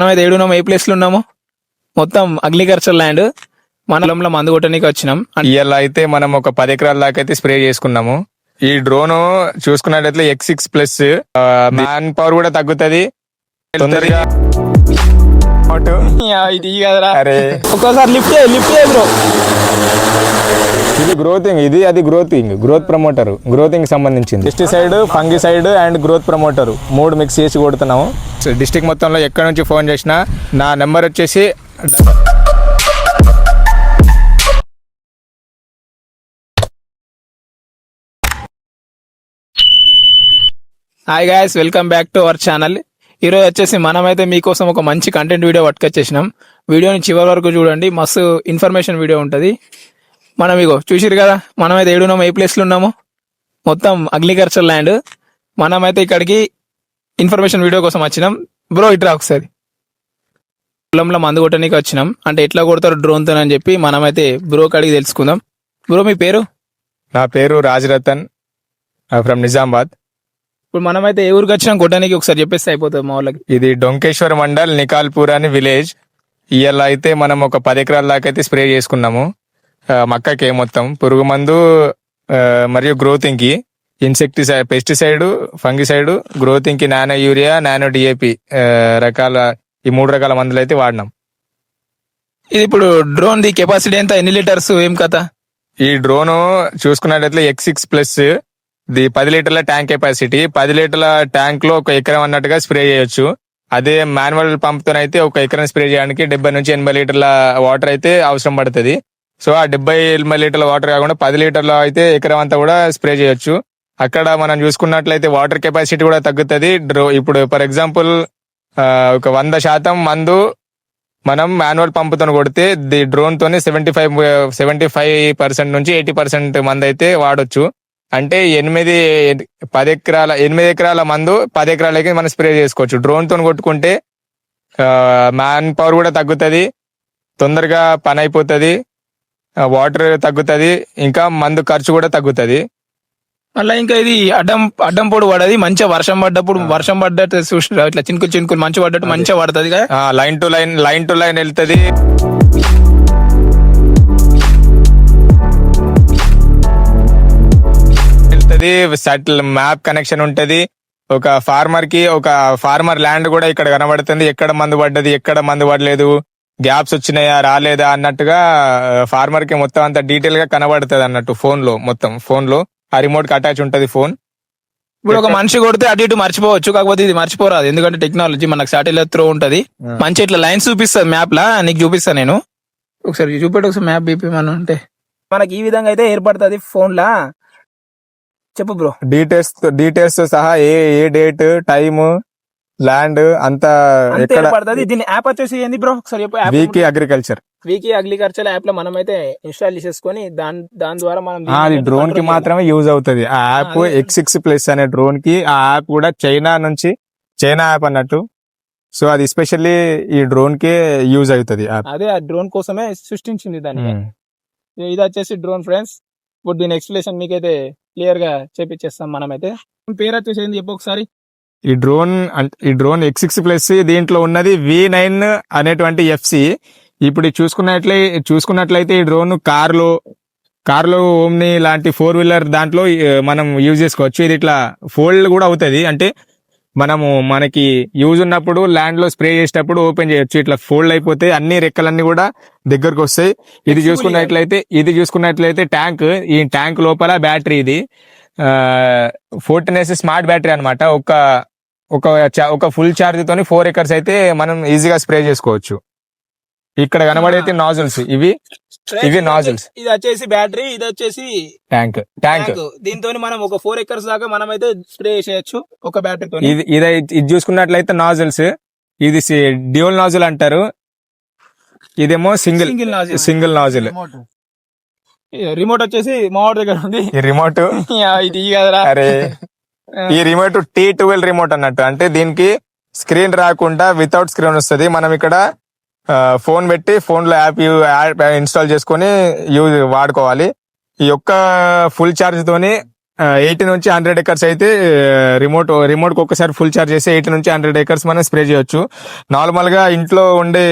మనం అయితే ఏడున్నాము ఏ ప్లేస్లో ఉన్నాము? మొత్తం అగ్రికల్చర్ ల్యాండ్. మనలంలో మందు కొట్టడానికి వచ్చినాం. ఇవాళ అయితే మనం ఒక పది ఎకరాల దాకా అయితే స్ప్రే చేసుకున్నాము. ఈ డ్రోన్ చూసుకున్నట్లయితే X six plus man power కూడా తగ్గుతుంది. తొందరగా అటు. ఇది కదరా. అరే. ఒక్కోసారి లిఫ్ట్ లిఫ్ట్ బ్రో. ఇది గ్రోతింగ్ ఇది అది గ్రోతింగ్ గ్రోత్ ప్రమోటర్ గ్రోతింగ్ సంబంధించింది. Pesticide fungicide and growth promoter మూడు మిక్స్ చేసి కొడుతున్నాము. డిస్టిక్ మొత్తంలో ఎక్కడ నుంచి ఫోన్ చేసినా నా నెంబర్ వచ్చేసి hi guys welcome back to our channel ఈరోజు వచ్చేసి మనమైతే మీకోసం ఒక మంచి కంటెంట్ వీడియో పట్టుకొచ్చేసినాం. వీడియోని చివరి వరకు చూడండి మస్తు ఇన్ఫర్మేషన్ వీడియో ఉంటుంది. మనం ఇగో చూసిరు కదా మనమైతే ఏడున్నాము ఏ ప్లేస్లో ఉన్నాము? మొత్తం అగ్రికల్చర్ ల్యాండ్ మనమైతే ఇక్కడికి ఇన్ఫర్మేషన్ వీడియో కోసం వచ్చినాం. బ్రో ఇట్రా ఒకసారి. పొలంలో మందు కొట్టడానికి వచ్చినాం. అంటే ఎట్లా కొడతారు డ్రోన్తో అని చెప్పి మనమైతే బ్రో కాడికి తెలుసుకుందాం. బ్రో మీ పేరు? నా పేరు రాజరతన్. ఫ్రమ్ నిజామాబాద్ ఇప్పుడు మనమైతే ఏ ఊరికి వచ్చినాం కొట్టడానికి ఒకసారి చెప్పేస్తే అయిపోతుంది మా వాళ్ళకి. ఇది డొంకేశ్వర్ మండల్ నికాల్పూర్ అని విలేజ్. ఇవాళ అయితే మనం ఒక పది ఎకరాల దాకా అయితే స్ప్రే చేసుకున్నాము. ఆ, మక్కకి మొత్తం. పురుగు మందు ఆ, మరియు గ్రోతింగ్కి ఇన్సెక్టిసైడ్ పెస్టిసైడ్ ఫంగిసైడ్ గ్రోతింగ్కి నానో యూరియా నానో డిఏపి. రకాల ఈ మూడు రకాల మందులు అయితే వాడినాం. ఇది ఇప్పుడు డ్రోన్ ది కెపాసిటీ ఎంత? ఎన్ని లీటర్స్? ఏం కథ? ఈ డ్రోన్ చూసుకున్నట్లయితే ఎక్స్ సిక్స్ ప్లస్ ది పది లీటర్ల ట్యాంక్ కెపాసిటీ. పది లీటర్ల ట్యాంక్లో ఒక ఎకరం అన్నట్టుగా స్ప్రే చేయొచ్చు. అదే మాన్యువల్ పంప్ అయితే ఒక ఎకరం స్ప్రే చేయడానికి డెబ్బై నుంచి ఎనభై లీటర్ల వాటర్ అయితే అవసరం పడుతుంది. సో ఆ డెబ్బై ఎనభై లీటర్ల వాటర్ కాకుండా పది లీటర్ల అయితే ఎకరం అంతా కూడా స్ప్రే చేయొచ్చు. అక్కడ మనం చూసుకున్నట్లయితే వాటర్ కెపాసిటీ కూడా తగ్గుతుంది. డ్రో ఇప్పుడు ఫర్ ఎగ్జాంపుల్ ఒక వంద శాతం మందు మనం మాన్యువల్ పంపుతో కొడితే the డ్రోన్తోనే seventy five seventy five percent నుంచి ఎయిటీ పర్సెంట్ మంది అయితే వాడొచ్చు. అంటే ఎనిమిది పది ఎకరాల ఎనిమిది ఎకరాల మందు పది ఎకరాలకి మనం స్ప్రే చేసుకోవచ్చు. డ్రోన్తో కొట్టుకుంటే మ్యాన్ పవర్ కూడా తగ్గుతుంది తొందరగా పని అయిపోతుంది వాటర్ తగ్గుతుంది ఇంకా మందు ఖర్చు కూడా తగ్గుతుంది. మళ్ళీ ఇంకా ఇది అడ్డం అడ్డం పొడి పడది మంచిగా వర్షం పడ్డప్పుడు వర్షం పడ్డట్టు చూసిన ఇట్లా చినుకులు చినుకులు మంచిగా పడ్డట్టు మంచిగా పడుతుంది line to line line to line వెళ్తుంది. వెళ్తుంది సెటిల్ మ్యాప్ కనెక్షన్ ఉంటది. ఒక ఫార్మర్కి ఒక ఫార్మర్ ల్యాండ్ కూడా ఇక్కడ కనబడుతుంది. ఎక్కడ మందు పడ్డది ఎక్కడ మందు పడలేదు గ్యాప్స్ వచ్చినాయా రాలేదా అన్నట్టుగా ఫార్మర్కి మొత్తం అంత డీటెయిల్గా కనబడుతుంది అన్నట్టు ఫోన్లో మొత్తం ఫోన్లో. ఆ రిమోట్కి అటాచ్ ఉంటది ఫోన్. ఇప్పుడు ఒక మనిషి కొడితే అటు ఇటు మర్చిపోవచ్చు కాకపోతే ఇది మర్చిపోరాదు. ఎందుకంటే టెక్నాలజీ మనకు శాటిలైట్ త్రో ఉంటది. మంచి ఇట్లా లైన్స్ చూపిస్తుంది మ్యాప్ లా నీకు చూపిస్తా నేను. ఒకసారి చూపెట్టు ఒకసారి మ్యాప్ బీపీ మనం అంటే మనకి ఈ విధంగా అయితే ఏర్పడుతుంది ఫోన్ లా. చెప్పు బ్రో. డీటెయిల్స్ డీటెయిల్స్తో సహా ఏ ఏ డేట్ టైమ్ ల్యాండ్ అంతా ఎక్కడ? ఏర్పడుతుంది. దీని యాప్ వచ్చేసి ఏంది బ్రో? ఒకసారి వీకి అగ్రికల్చర్ వీకీ అగ్రికల్చర్ యాప్లో మనం అయితే ఇన్స్టాల్ చేసేసుకొని దాని దాని ద్వారా మనం డ్రోన్కి మాత్రమే యూజ్ అవుతుంది. ఆ యాప్. ఎక్స్ ప్లస్ అనే డ్రోన్కి ఆ యాప్ కూడా చైనా నుంచి చైనా యాప్ అన్నట్టు. సో అది ఎస్పెషల్లీ ఈ డ్రోన్ కే యూజ్ అవుతుంది. అదే ఆ డ్రోన్ కోసమే సృష్టించింది దాన్ని. ఇది వచ్చేసి డ్రోన్ ఫ్రెండ్స్ ఇప్పుడు దీని ఎక్స్ప్లెనేషన్ మీకైతే క్లియర్గా చేపించేస్తాం మనమైతే. పేరు వచ్చేసి ఏంది? చెప్పు ఒకసారి. ఈ డ్రోన్ ఈ డ్రోన్ ఎక్స్ సిక్స్ ప్లస్ దీంట్లో ఉన్నది వి నైన్ అనేటువంటి ఎఫ్సి ఇప్పుడు ఇది చూసుకున్నట్లే చూసుకున్నట్లయితే ఈ డ్రోన్ కార్లు కార్లో ఓమ్ని లాంటి ఫోర్ వీలర్ దాంట్లో మనం యూజ్ చేసుకోవచ్చు. ఇది ఇట్లా ఫోల్డ్ కూడా అవుతుంది. అంటే మనము మనకి యూజ్ ఉన్నప్పుడు ల్యాండ్లో స్ప్రే చేసేటప్పుడు ఓపెన్ చేయొచ్చు. ఇట్లా ఫోల్డ్ అయిపోతే అన్ని రెక్కలన్నీ కూడా దగ్గరకు వస్తాయి. ఇది చూసుకున్నట్లయితే ఇది చూసుకున్నట్లయితే ట్యాంక్ ఈ ట్యాంక్ లోపల బ్యాటరీ ఇది. ఫోర్టీన్ ఎస్ స్మార్ట్ బ్యాటరీ అన్నమాట. ఒక ఒక ఒక ఫుల్ ఛార్జ్ తోని ఫోర్ ఎకర్స్ అయితే మనం ఈజీగా స్ప్రే చేసుకోవచ్చు. ఇక్కడ కనబడైతే నాజల్స్ ఇవి. ఇవి nozzles. ఇది వచ్చేసి బ్యాటరీ ఇది వచ్చేసి ట్యాంక్ ట్యాంక్ దీంతో మనం ఒక ఫోర్ ఎకర్స్ దాకా మనం అయితే స్ప్రే చేసేయచ్చు ఒక బ్యాటరీతో ఇది ఇది ఇది చూసుకున్నట్లయితే నాజల్స్ ఇది డ్యూల్ నాజల్ అంటారు. ఇదేమో single single nozzle single nozzle remote వచ్చేసి మా వాడి దగ్గర ఉంది. ఈ రిమోట్ ఇది ఈ కదరా. అరే ఈ రిమోట్ టీ ట్వెల్వ్ రిమోట్ అన్నట్టు. అంటే దీనికి స్క్రీన్ రాకుండా వితౌట్ స్క్రీన్ వస్తుంది. మనం ఇక్కడ ఫోన్ పెట్టి ఫోన్లో యాప్ యాప్ ఇన్స్టాల్ చేసుకొని యూజ్ వాడుకోవాలి. ఈ యొక్క ఫుల్ ఛార్జ్తోని ఎయిటీ నుంచి హండ్రెడ్ ఎకర్స్ అయితే రిమోట్ రిమోట్కి ఒక్కసారి ఫుల్ ఛార్జ్ చేసి ఎయిటీ నుంచి హండ్రెడ్ ఎకర్స్ మనం స్ప్రే చేయొచ్చు. నార్మల్గా ఇంట్లో ఉండే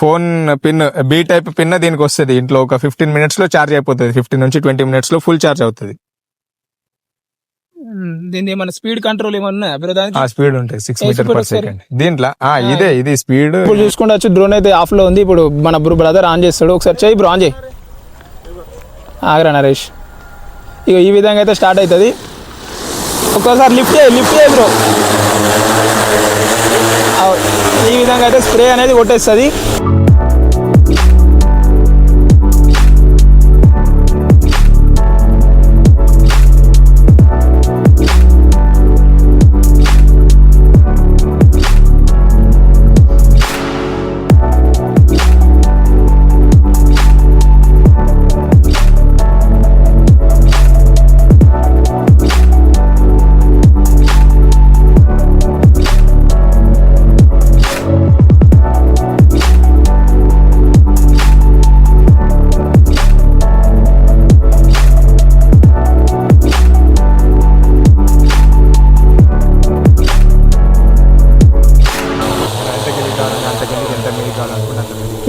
phone pin B type pin దీనికి వస్తుంది. ఇంట్లో ఒక ఫిఫ్టీన్ మినిట్స్లో ఛార్జ్ చార్జ్ అయిపోతుంది. ఫిఫ్టీన్ నుంచి ట్వంటీ మినిట్స్లో ఫుల్ చార్జ్ అవుతుంది. దీని ఏమైనా స్పీడ్ కంట్రోల్ ఏమన్నా ఆ స్పీడ్ ఉంటుంది సిక్స్ మీటర్ పర్? సెకండ్ దీంట్లో ఆ, ఇదే ఇది స్పీడ్ ఇప్పుడు చూసుకుంటే వచ్చి డ్రోన్ అయితే ఆఫ్లో ఉంది. ఇప్పుడు మన బ్రో బ్రదర్ ఆన్ చేస్తాడు. ఒకసారి చేయి బ్రో ఆన్ చేయి. ఆగరా నరేష్. ఇక ఈ విధంగా అయితే స్టార్ట్ అవుతుంది. ఒక్కోసారి లిఫ్ట్ చేయి లిఫ్ట్ చేయి బ్రో ఈ విధంగా అయితే స్ప్రే అనేది కొట్టేస్తుంది.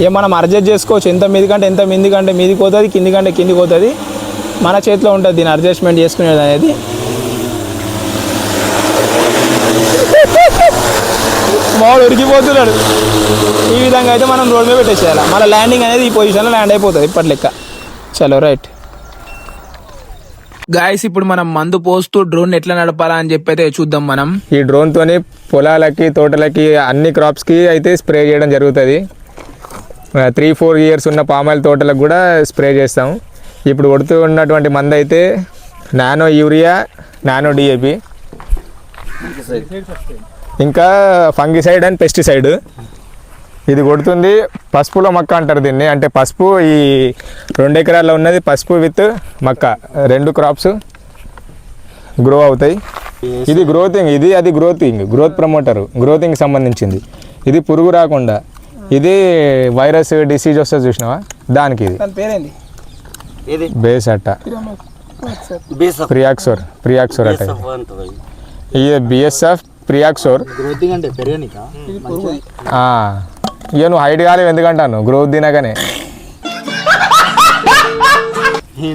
ఇక మనం అడ్జస్ట్ చేసుకోవచ్చు ఎంత మీది కంటే ఎంత మీది కంటే మీదికి పోతుంది కింది కంటే కిందికి పోతుంది. మన చేతిలో ఉంటుంది దీన్ని అడ్జస్ట్మెంట్ చేసుకునేది అనేది. మామూలు ఉరికిపోతున్నాడు ఈ విధంగా అయితే మనం రోడ్ మీద పెట్టేసేయాలి. మళ్ళీ ల్యాండింగ్ అనేది ఈ పొజిషన్లో ల్యాండ్ అయిపోతుంది ఇప్పటి లెక్క. చలో రైట్ గాయస్ ఇప్పుడు మనం మందు పోస్తూ డ్రోన్ ఎట్లా నడపాలా అని చెప్పి అయితే చూద్దాం మనం. ఈ డ్రోన్ తోని పొలాలకి తోటలకి అన్ని క్రాప్స్కి అయితే స్ప్రే చేయడం జరుగుతుంది. త్రీ ఫోర్ ఇయర్స్ ఉన్న పామాయిల్ తోటలకు కూడా స్ప్రే చేస్తాం ఇప్పుడు కొడుతూ ఉన్నటువంటి మందు అయితే నానో యూరియా నానో డిఏపి ఇంకా ఫంగిసైడ్ అండ్ పెస్టిసైడ్. ఇది కొడుతుంది పసుపులో మక్క అంటారు దీన్ని. అంటే పసుపు ఈ రెండు ఎకరాల్లో ఉన్నది పసుపు విత్ మక్క. రెండు క్రాప్స్ గ్రో అవుతాయి. ఇది గ్రోతింగ్ ఇది అది గ్రోతింగ్ గ్రోత్ ప్రమోటర్ గ్రోతింగ్కి సంబంధించింది. ఇది పురుగు రాకుండా. ఇది వైరస్ డిసీజ్ వస్తుంది చూసినావా? దానికి ఇది. దాని పేరేంది ఇది బేస్ అట్ట. బేసఫ్ ప్రియాక్సోర్ ప్రియాక్సోర్ అట్ట ఇది. BASF Priaxor. గ్రోతింగ్ అంటే పెరగనిక ఆ. ఇక నువ్వు హైట్ కాలేవు ఎందుకంటాను? గ్రోత్ తినగానే.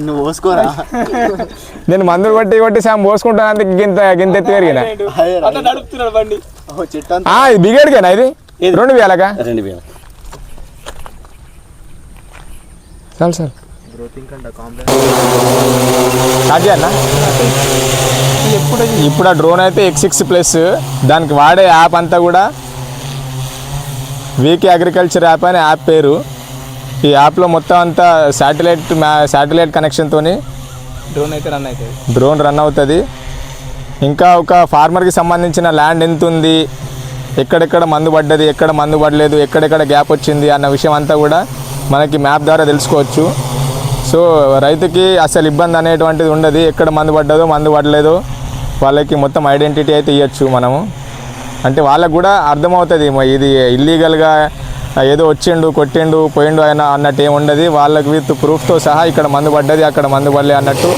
నువ్వు పోసుకోరా? నేను మందులు కొట్టి కొట్టి సాం పోసుకుంటాను అందుకు గింత గింత ఎత్తి పెరిగిన. బిగేడుకేనా ఇది. రెండు వేలకా? రెండు వేల. చాలు సార్. ఎప్పుడు ఇప్పుడు ఆ డ్రోన్ అయితే ఎక్స్ సిక్స్ ప్లస్ దానికి వాడే యాప్ అంతా కూడా వీకే అగ్రికల్చర్ యాప్ అనే యాప్ పేరు. ఈ యాప్లో మొత్తం అంతా శాటిలైట్ శాటిలైట్ కనెక్షన్తోని డ్రోన్ అయితే రన్ అవుతుంది. డ్రోన్ రన్ అవుతుంది. ఇంకా ఒక ఫార్మర్కి సంబంధించిన ల్యాండ్ ఎంత ఉంది ఎక్కడెక్కడ మందు పడ్డది ఎక్కడ మందు పడలేదు ఎక్కడెక్కడ గ్యాప్ వచ్చింది అన్న విషయం అంతా కూడా మనకి మ్యాప్ ద్వారా తెలుసుకోవచ్చు. సో రైతుకి అసలు ఇబ్బంది అనేటువంటిది ఉండదు. ఎక్కడ మందు పడ్డదో మందు పడలేదో వాళ్ళకి మొత్తం ఐడెంటిటీ అయితే ఇవ్వచ్చు మనము. అంటే వాళ్ళకు కూడా అర్థమవుతుంది ఇది ఇల్లీగల్గా ఏదో వచ్చిండు కొట్టిండు పోయిండు ఆయన అన్నట్టు ఏమి ఉండదు. వాళ్ళకి విత్ ప్రూఫ్తో సహా ఇక్కడ మందు పడ్డది అక్కడ మందు పడలే అన్నట్టు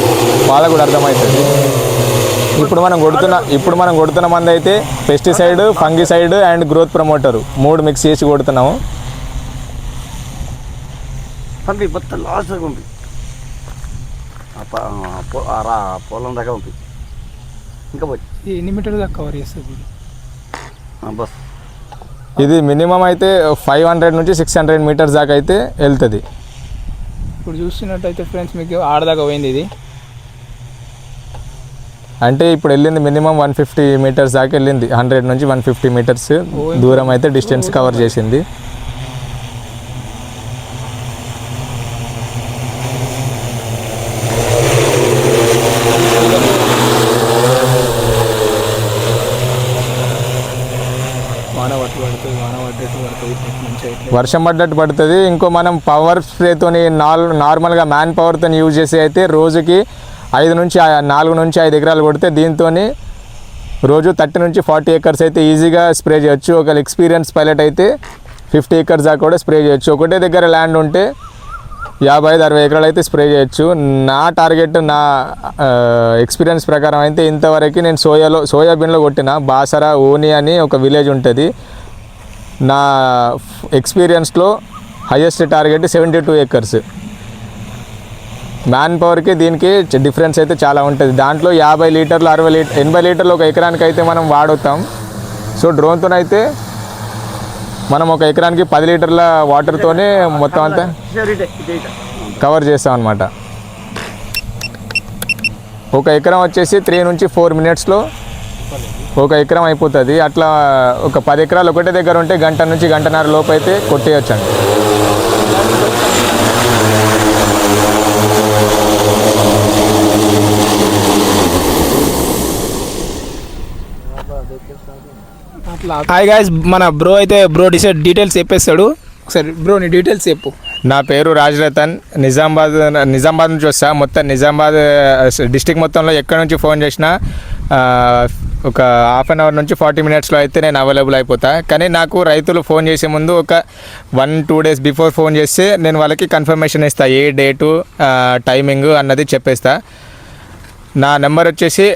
వాళ్ళకు కూడా అర్థమవుతుంది. ఇప్పుడు మనం కొడుతున్న ఇప్పుడు మనం కొడుతున్న మంది అయితే pesticide fungicide and growth promoter మూడు మిక్స్ చేసి కొడుతున్నాము. పంపి మొత్తం లాస్ట్ పంపి. పొలం దాకా పంపి. ఇంకా పోయి. ఎన్ని మీటర్ దాకా కవర్ చేస్తుంది బస్. ఇది మినిమం అయితే ఫైవ్ హండ్రెడ్ నుంచి సిక్స్ హండ్రెడ్ మీటర్స్ దాకా అయితే వెళ్తుంది. ఇప్పుడు చూస్తున్నట్టయితే ఫ్రెండ్స్ మీకు ఆడదాకా పోయింది ఇది. అంటే ఇప్పుడు వెళ్ళింది మినిమం వన్ ఫిఫ్టీ మీటర్స్ దాకా వెళ్ళింది. హండ్రెడ్ నుంచి వన్ ఫిఫ్టీ మీటర్స్ దూరం అయితే డిస్టెన్స్ కవర్ చేసింది. వర్షం పడ్డట్టు పడుతుంది. ఇంకో మనం పవర్ స్ప్రేతో నార్మల్గా మ్యాన్ పవర్తో యూజ్ చేసి అయితే రోజుకి ఐదు నుంచి ఆ- నాలుగు నుంచి ఐదు ఎకరాలు కొడితే దీంతో రోజు థర్టీ నుంచి ఫార్టీ ఏకర్స్ అయితే ఈజీగా స్ప్రే చేయొచ్చు. ఒక ఎక్స్పీరియన్స్ పైలట్ అయితే ఫిఫ్టీ ఏకర్స్ దాకా కూడా స్ప్రే చేయొచ్చు. ఒకటే దగ్గర ల్యాండ్ ఉంటే యాభై ఐదు అరవై ఎకరాలు అయితే స్ప్రే చేయొచ్చు. నా టార్గెట్ నా ఎక్స్పీరియన్స్ ప్రకారం అయితే ఇంతవరకు నేను సోయాలో సోయాబీన్లో కొట్టిన బాసరా ఓని అని ఒక విలేజ్ ఉంటుంది. నా ఎక్స్పీరియన్స్లో highest target seventy two acres man పవర్కి దీనికి డిఫరెన్స్ అయితే చాలా ఉంటుంది. దాంట్లో యాభై లీటర్లు అరవై లీటర్ ఎనభై లీటర్లు ఒక ఎకరానికి అయితే మనం వాడుతాం సో డ్రోన్తోనైతే మనం ఒక ఎకరానికి పది లీటర్ల వాటర్తోనే మొత్తం అంతా కవర్ చేస్తాం అనమాట ఒక ఎకరం వచ్చేసి త్రీ నుంచి ఫోర్ మినిట్స్లో ఒక ఎకరం అయిపోతుంది. అట్లా ఒక పది ఎకరాలు ఒకటే దగ్గర ఉంటే గంట నుంచి గంటన్నర లోపు అయితే కొట్టేయచ్చండి. హాయ్ గాయస్ మన బ్రో అయితే బ్రో డిసైడ్ డీటెయిల్స్ చెప్పేస్తాడు. ఒకసారి బ్రో నీ డీటెయిల్స్ చెప్పు. నా పేరు రాజ్ రతన్ నిజామాబాద్ నిజామాబాద్ నుంచి వస్తా. మొత్తం నిజామాబాద్ డిస్టిక్ మొత్తంలో ఎక్కడి నుంచి ఫోన్ చేసినా ఒక హాఫ్ అన్ అవర్ నుంచి ఫార్టీ మినిట్స్లో అయితే నేను అవైలబుల్ అయిపోతా. కానీ నాకు రైతులు ఫోన్ చేసే ముందు ఒక one two days before phone చేస్తే నేను వాళ్ళకి కన్ఫర్మేషన్ ఇస్తా. ఏ డేటు టైమింగ్ అన్నది చెప్పేస్తా. నా నెంబర్ వచ్చేసి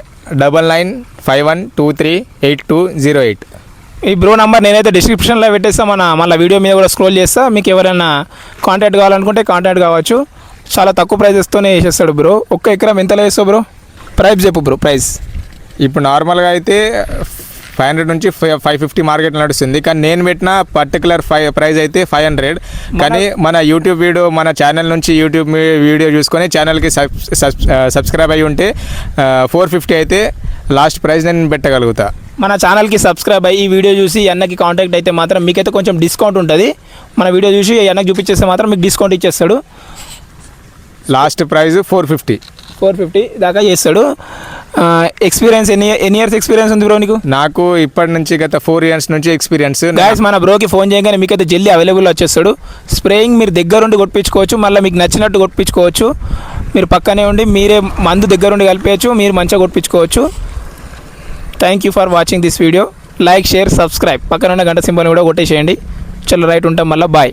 double nine five one two three eight two zero eight ఈ బ్రో నంబర్ నేనైతే డిస్క్రిప్షన్లో పెట్టేస్తా మన మళ్ళీ వీడియో మీద కూడా స్క్రోల్ చేస్తా. మీకు ఎవరైనా కాంటాక్ట్ కావాలనుకుంటే కాంటాక్ట్ కావచ్చు. చాలా తక్కువ ప్రైజెస్తోనే వేసేస్తాడు బ్రో. ఒక్క ఎకరం ఎంతలో వేస్తావు బ్రో? ప్రైస్ చెప్పు బ్రో ప్రైస్ ఇప్పుడు నార్మల్గా అయితే ఫైవ్ హండ్రెడ్ నుంచి ఫైవ్ ఫిఫ్టీ మార్కెట్ నడుస్తుంది. కానీ నేను పెట్టిన పర్టికులర్ ఫైవ్ ప్రైస్ అయితే ఫైవ్ హండ్రెడ్ కానీ మన యూట్యూబ్ వీడియో మన ఛానల్ నుంచి యూట్యూబ్ వీడియో చూసుకొని ఛానల్కి సబ్ సబ్ సబ్స్క్రైబ్ అయ్యి ఉంటే ఫోర్ ఫిఫ్టీ అయితే లాస్ట్ ప్రైస్ నేను పెట్టగలుగుతా. మన ఛానల్కి సబ్స్క్రైబ్ అయ్యి ఈ వీడియో చూసి అన్నకి కాంటాక్ట్ అయితే మాత్రం మీకైతే కొంచెం డిస్కౌంట్ ఉంటుంది. మన వీడియో చూసి అన్నకి చూపించేస్తే మాత్రం మీకు డిస్కౌంట్ ఇచ్చేస్తాడు. Last price four fifty four fifty దాకా చేస్తాడు. ఎక్స్పీరియన్స్ ఎన్ని ఎన్ని ఇయర్స్ ఎక్స్పీరియన్స్ ఉంది బ్రో నీకు? నాకు ఇప్పటి నుంచి గత ఫోర్ ఇయర్స్ నుంచి ఎక్స్పీరియన్స్ గాయస్ మన బ్రోకి ఫోన్ చేయగానే మీకైతే జల్దీ అవైలబుల్ వచ్చేస్తాడు. స్ప్రేయింగ్ మీరు దగ్గరుండి కొట్టించుకోవచ్చు మళ్ళీ మీకు నచ్చినట్టు కొట్టించుకోవచ్చు. మీరు పక్కనే ఉండి మీరే మందు దగ్గరుండి కలిపేయచ్చు మీరు మంచిగా కొట్టించుకోవచ్చు. Thank you for watching this video like share subscribe పక్కనున్న గంట సింబల్ని కూడా కొట్టేసేయండి. చలో రైట్ ఉంటాం మళ్ళీ. బాయ్